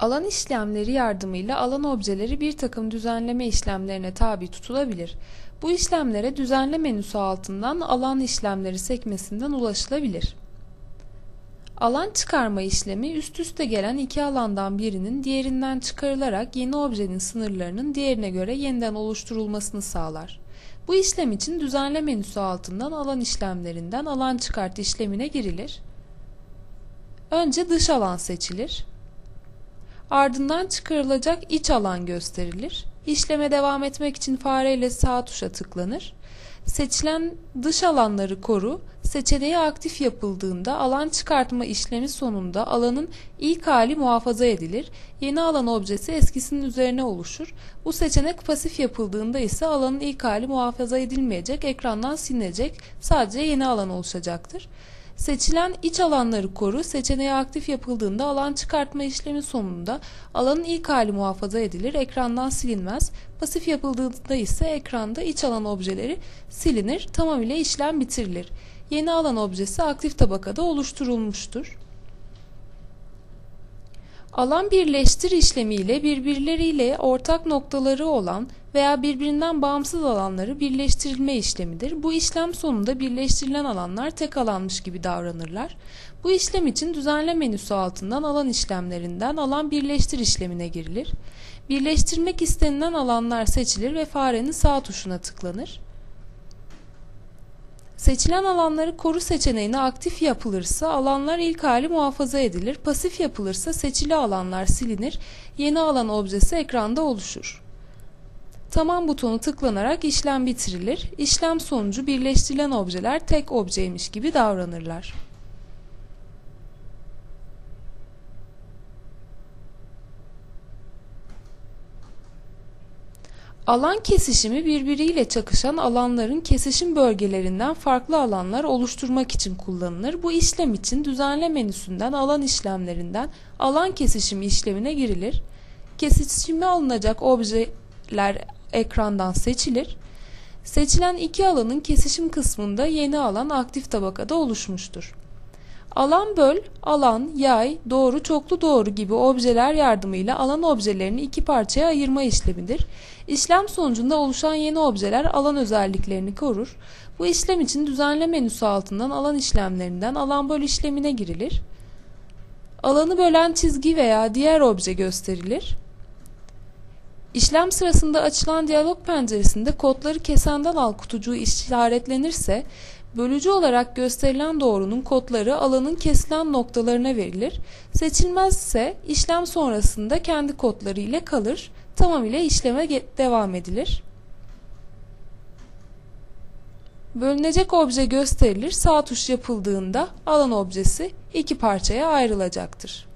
Alan işlemleri yardımıyla alan objeleri bir takım düzenleme işlemlerine tabi tutulabilir. Bu işlemlere düzenle menüsü altından alan işlemleri sekmesinden ulaşılabilir. Alan çıkarma işlemi üst üste gelen iki alandan birinin diğerinden çıkarılarak yeni objenin sınırlarının diğerine göre yeniden oluşturulmasını sağlar. Bu işlem için düzenle menüsü altından alan işlemlerinden alan çıkart işlemine girilir. Önce dış alan seçilir. Ardından çıkarılacak iç alan gösterilir. İşleme devam etmek için fareyle sağ tuşa tıklanır. Seçilen dış alanları koru seçeneği aktif yapıldığında alan çıkartma işlemi sonunda alanın ilk hali muhafaza edilir. Yeni alan objesi eskisinin üzerine oluşur. Bu seçenek pasif yapıldığında ise alanın ilk hali muhafaza edilmeyecek, ekrandan silinecek, sadece yeni alan oluşacaktır. Seçilen iç alanları koru seçeneği aktif yapıldığında alan çıkartma işlemi sonunda alanın ilk hali muhafaza edilir, ekrandan silinmez. Pasif yapıldığında ise ekranda iç alan objeleri silinir, tamamıyla işlem bitirilir. Yeni alan objesi aktif tabakada oluşturulmuştur. Alan birleştir işlemiyle birbirleriyle ortak noktaları olan veya birbirinden bağımsız alanları birleştirilme işlemidir. Bu işlem sonunda birleştirilen alanlar tek alanmış gibi davranırlar. Bu işlem için düzenle menüsü altından alan işlemlerinden alan birleştir işlemine girilir. Birleştirmek istenilen alanlar seçilir ve farenin sağ tuşuna tıklanır. Seçilen alanları koru seçeneğine aktif yapılırsa alanlar ilk hali muhafaza edilir. Pasif yapılırsa seçili alanlar silinir. Yeni alan objesi ekranda oluşur. Tamam butonu tıklanarak işlem bitirilir. İşlem sonucu birleştirilen objeler tek objeymiş gibi davranırlar. Alan kesişimi birbiriyle çakışan alanların kesişim bölgelerinden farklı alanlar oluşturmak için kullanılır. Bu işlem için düzenle menüsünden alan işlemlerinden alan kesişimi işlemine girilir. Kesişime alınacak objeler ekrandan seçilir. Seçilen iki alanın kesişim kısmında yeni alan aktif tabakada oluşmuştur. Alan böl, alan, yay, doğru, çoklu doğru gibi objeler yardımıyla alan objelerini iki parçaya ayırma işlemidir. İşlem sonucunda oluşan yeni objeler alan özelliklerini korur. Bu işlem için düzenle menüsü altından alan işlemlerinden alan böl işlemine girilir. Alanı bölen çizgi veya diğer obje gösterilir. İşlem sırasında açılan diyalog penceresinde kodları kesenden al kutucuğu işaretlenirse bölücü olarak gösterilen doğrunun kodları alanın kesilen noktalarına verilir. Seçilmezse işlem sonrasında kendi kodları ile kalır. Tamamıyla işleme devam edilir. Bölünecek obje gösterilir. Sağ tuş yapıldığında alan objesi iki parçaya ayrılacaktır.